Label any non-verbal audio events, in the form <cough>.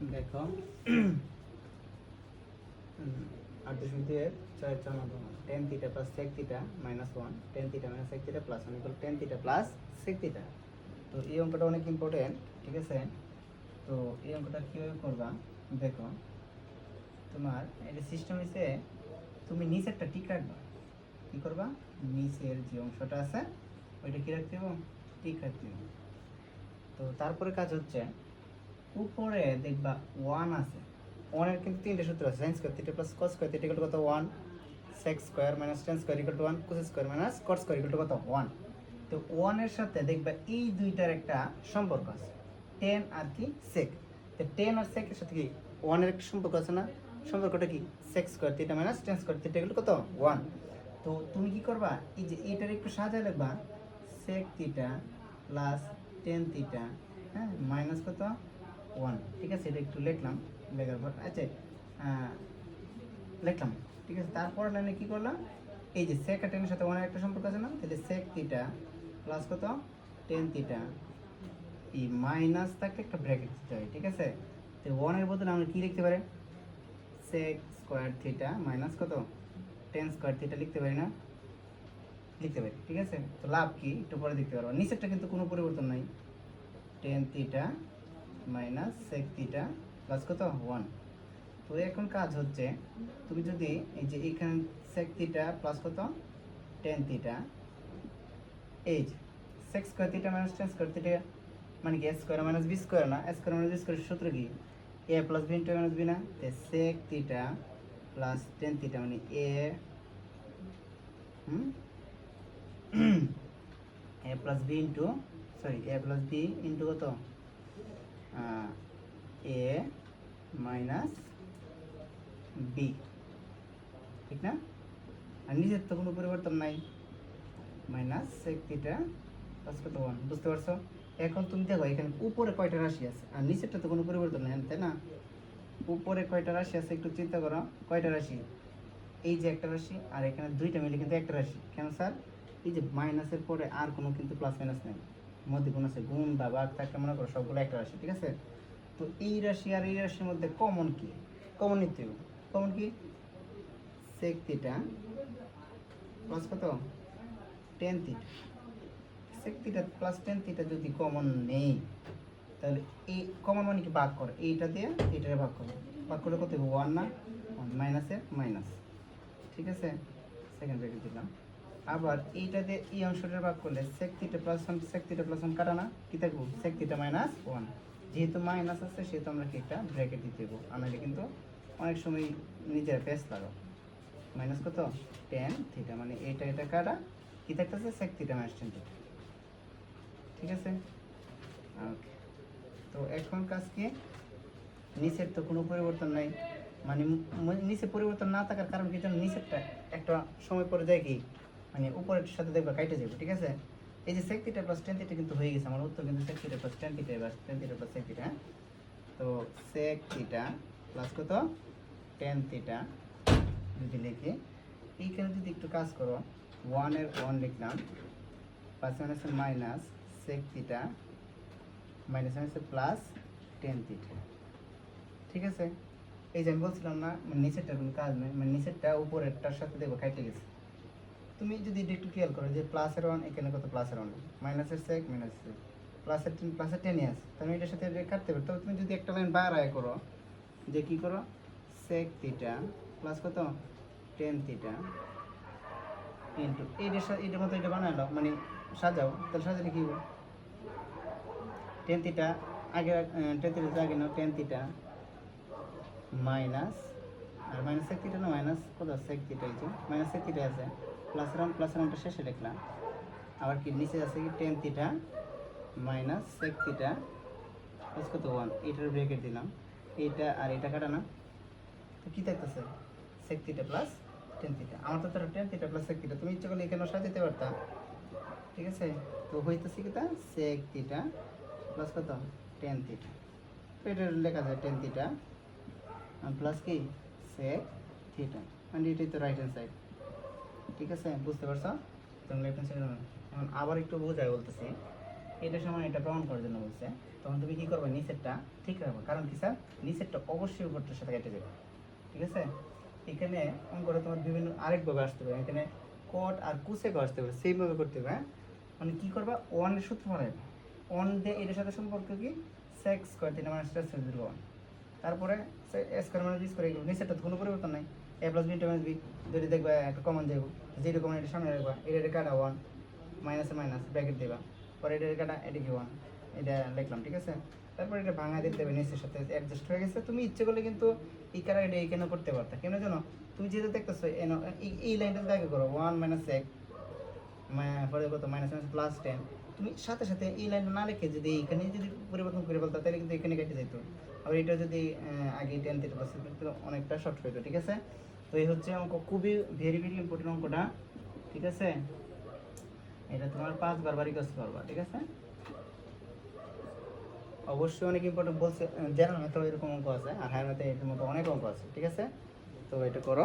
দেখো <clears throat> আট দশমিক দুই ছয় চার নব্বই tan theta plus sec theta minus one tan theta minus sec theta plus one equal tan theta plus sec theta তো এই অঙ্কটা অনেক ইম্পর্টেন্ট ঠিক আছে? তো এই অঙ্কটা কীভাবে করবা? দেখো, তোমার এটা সিস্টেম হচ্ছে তুমি নিচেরটা ঠিক রাখবা। কী করবা? নিচের যে অংশটা আছে, ওইটা কী রাখতে হবে ঠিক রাখতে তো তারপরে কাজ হচ্ছে উপরে দেখবা ওয়ান আছে। ওয়ানের কিন্তু তিনটে সূত্র আছে sin square theta plus cos square theta equal কত? One sec square minus tan square equal to one cos square minus cot square equal to কত? ওয়ান তো ওয়ানের সাথে দেখবা এই দুইটার একটা সম্পর্ক আছে টেন আর কি সেক তো টেন আর সেকের সাথে কি ওয়ানের একটা সম্পর্ক আছে না? সম্পর্কটা কি? Sec square theta minus tan square theta equal কত? ওয়ান তো তুমি কি করবা? এই যে এটার একটু সাজায় লিখবা sec theta plus tan theta হ্যাঁ মাইনাস কত? ওয়ান ঠিক আছে? এটা একটু লিখলাম, লেখার পর আচ্ছা লিখলাম। ঠিক আছে? তারপর লাইনে কী করলাম? এই যে সেক আর টেনের সাথে ওয়ানের একটা সম্পর্ক আছে না? তাহলে সেক থিটা প্লাস কত? টেন থিটা এই মাইনাস থাকলে একটা ব্র্যাকেট দিতে হয়, ঠিক আছে? তো ওয়ানের বদলে আমরা কী লিখতে পারি? সেক স্কোয়ার থিটা মাইনাস কত? টেন স্কোয়ার থিটা লিখতে পারি না? লিখতে পারি, ঠিক আছে? তো লাভ কি? একটু পরে দেখতে পারব। নিচেরটা কিন্তু কোনো পরিবর্তন নাই। Tan theta minus sec theta plus কত? ওয়ান তো এখন কাজ হচ্ছে, তুমি যদি এই যে এখানে সেক থিটা প্লাস কত? টেন থিটা এই যে sec square theta minus tan square theta মানে কি? A square minus B square না? A square minus B square সূত্র কি? A plus B into minus B না? তে sec theta plus tan theta মানে A hmm? A plus B into sorry A plus B into কত? A minus B ঠিক না? আর নিজের তো কোনো পরিবর্তন নাই। মাইনাস সেক প্লাস কত ওয়ান বুঝতে পারছ? এখন তুমি দেখো, এখানে উপরে কয়টা রাশি আছে? আর নিচেরটা তো কোনো পরিবর্তন নেই, তাই না? উপরে কয়টা রাশি আছে একটু চিন্তা করো। কয়টা রাশি? এই যে একটা রাশি, আর এখানে দুইটা মিলে কিন্তু একটা রাশি। কেন স্যার? এই যে মাইনাসের পরে আর কোনো কিন্তু প্লাস মাইনাস নেই। মধ্যে গুণ আছে, গুণ বা ভাগ থাকে, মনে করো সবগুলো একটা রাশি, ঠিক আছে? তো এই রাশি আর এই রাশির মধ্যে কমন কি? কমন নিতে কমন কি? সেক প্লাস কত? Tan theta sec plus tan theta যদি কমন নেই, তাহলে এই কমন মানে কি ভাগ করে? এইটা দিয়ে এইটারে ভাগ করে ভাগ করলে কত ওয়ান না? ওয়ান মাইনাসে মাইনাস ঠিক আছে? সেকেন্ড ব্রেকেট দিলাম। আবার এইটা দিয়ে এই অংশটা ভাগ করলে sec theta plus one sec theta plus one কাটা না? কি থাকব? সেক থিটা মাইনাস ওয়ান যেহেতু মাইনাস আছে, সেহেতু আমরা কি একটা ব্র্যাকেট দিতে দেবো। আমাদের কিন্তু অনেক সময় নিজের পেস লাগাও। মাইনাস কত? টেন থিটা মানে এটা এটা কাটা। কি থাকতেছে? Sec theta minus tan theta ঠিক আছে? ওকে তো এখন কাজ কি? নিচের তো কোনো পরিবর্তন নাই। মানে নিচে পরিবর্তন না থাকার কারণ কি নিচেরটা একটা সময় পরে যায় কি? মানে উপরের সাথে দেখবে কাইটে যাবে ঠিক আছে? এই যে sec theta plus tan theta কিন্তু হয়ে গেছে, আমার উত্তর কিন্তু sec theta plus tan theta বা tan theta plus sec theta? তো সেক থিটা প্লাস কত? টেন থিটা যদি লিখি। এইখানে যদি একটু কাজ করো ওয়ানের ওয়ান লিখলাম পাঁচ মাইনাসের মাইনাস সেক থিটা মাইনাস মাইনাসের প্লাস টেন থিটা ঠিক আছে? এই যে আমি বলছিলাম না মানে নিচেরটা কোনো কাজ নেই মানে নিচেরটা উপরেরটার সাথে দেখব কাটে গেছে। তুমি যদি একটু খেয়াল করো যে প্লাসের ওয়ান এখানে কত প্লাসের ওয়ান মাইনাসের সেক মাইনাসের সেক প্লাসের টেন প্লাসের টেনই আছে। তাহলে এটার সাথে কাটতে পারো। তবে তুমি যদি একটা লাইন বাড়ায় করো, যে কী করো? সেক থিটা প্লাস কত? টেন থিটা ইন্টু এইটার সাথে এইটার মতো এটা বানালো মানে সাজাও। তাহলে সাজালে কী হবে? টেন থিটা আগে টেন থিটা আগে নাও টেন থিটা মাইনাস আর মাইনাস এক থিটা না মাইনাস কত? সেক থিটা হয়েছে মাইনাস এক থিটা আছে। প্লাস রাউন্ড প্লাস রাউন্ডটা শেষে লিখলাম। আবার কি, নিচে আছে কি tan theta minus sec theta plus কত ওয়ান এইটার ব্রেকেট দিলাম। এইটা আর এটা কাটা না। তো কী থাকতেছে? Sec theta plus tan theta আমার তো তার tan theta plus sec theta তুমি ইচ্ছে করলে এখানেও সাজাতে পারতা। ঠিক আছে? তো হইতেছে কি তা? সেক থিটা প্লাস কত? টেন থিটা তো এটা লেখা যায় টেন থিটা প্লাস কি? সেক থিটা মানে এটাই তো রাইট হ্যান্ড সাইড ঠিক আছে, বুঝতে পারছ? তুমি লেফট হ্যান্ড সাইড এখন আবার একটু বোঝায় বলতেছি। এটা সময় এটা প্রমাণ করার জন্য বলছে। তখন তুমি কি করবে নিচেরটা ঠিক রাখবে। কারণ কি স্যার? নিচেরটা অবশ্যই উপরটার সাথে কেটে যাবে। ঠিক আছে? এখানে অঙ্কটা তোমার বিভিন্ন আরেকভাবে আসতে পারে। এখানে কট আর কুসেকও আসতে পারে। সেইভাবে করতে হবে হ্যাঁ? মানে কি করবা? ওয়ানের সূত্র পড়াবে ওয়ান দিয়ে এটার সাথে সম্পর্ক কি? সেক্স স্কোয়ার তিন মানে স্টার সেক্স ওয়ান তারপরে স্কোয়ার মানে স্কোয়ার এগুলো নিচেরটা কোনো পরিবর্তন নাই। A plus B minus B যদি দেখবা, একটা কমন দেবো জিরো কমন এটা সামনে রাখবা এটা এটা কাটা ওয়ান মাইনাসে মাইনাস ব্র্যাকেট দেবা, পরে এটা এটা কাটা এদিকে ওয়ান এটা লিখলাম, ঠিক আছে? তারপর এটা ভাঙা দিতে হবে, নিচের সাথে অ্যাডজাস্ট হয়ে গেছে। তুমি ইচ্ছে করলে কিন্তু এই কারা এটা এইখানে করতে পারতা। কেন জানো? তুমি যেহেতু দেখতেছো, এই- এই লাইনটা আগে করো ওয়ান মাইনাস এক পরে কত মাইনাস মাইনাস প্লাস টেন তুমি সাথে সাথে এই লাইনটা না রেখে যদি এখানে যদি পরিবর্তন করে ফেলতো, তাহলে কিন্তু এখানে কেটে যেত। আর এটা যদি আগে টেন থেকে কিন্তু অনেকটা শর্ট হয়ে ঠিক আছে? তো এই হচ্ছে অঙ্ক, খুবই ভেরি ভেরি ইম্পর্টেন্ট অঙ্কটা, ঠিক আছে? এটা তোমার পাঁচ বারবারই কাজ করবা, ঠিক আছে? অবশ্যই অনেক ইম্পর্টেন্ট বলছে জেনারেল তো এরকম অঙ্ক আছে, আর হায়ার ম্যাথে এরকম মতো অনেক অঙ্ক আছে, ঠিক আছে? তো এটা করো।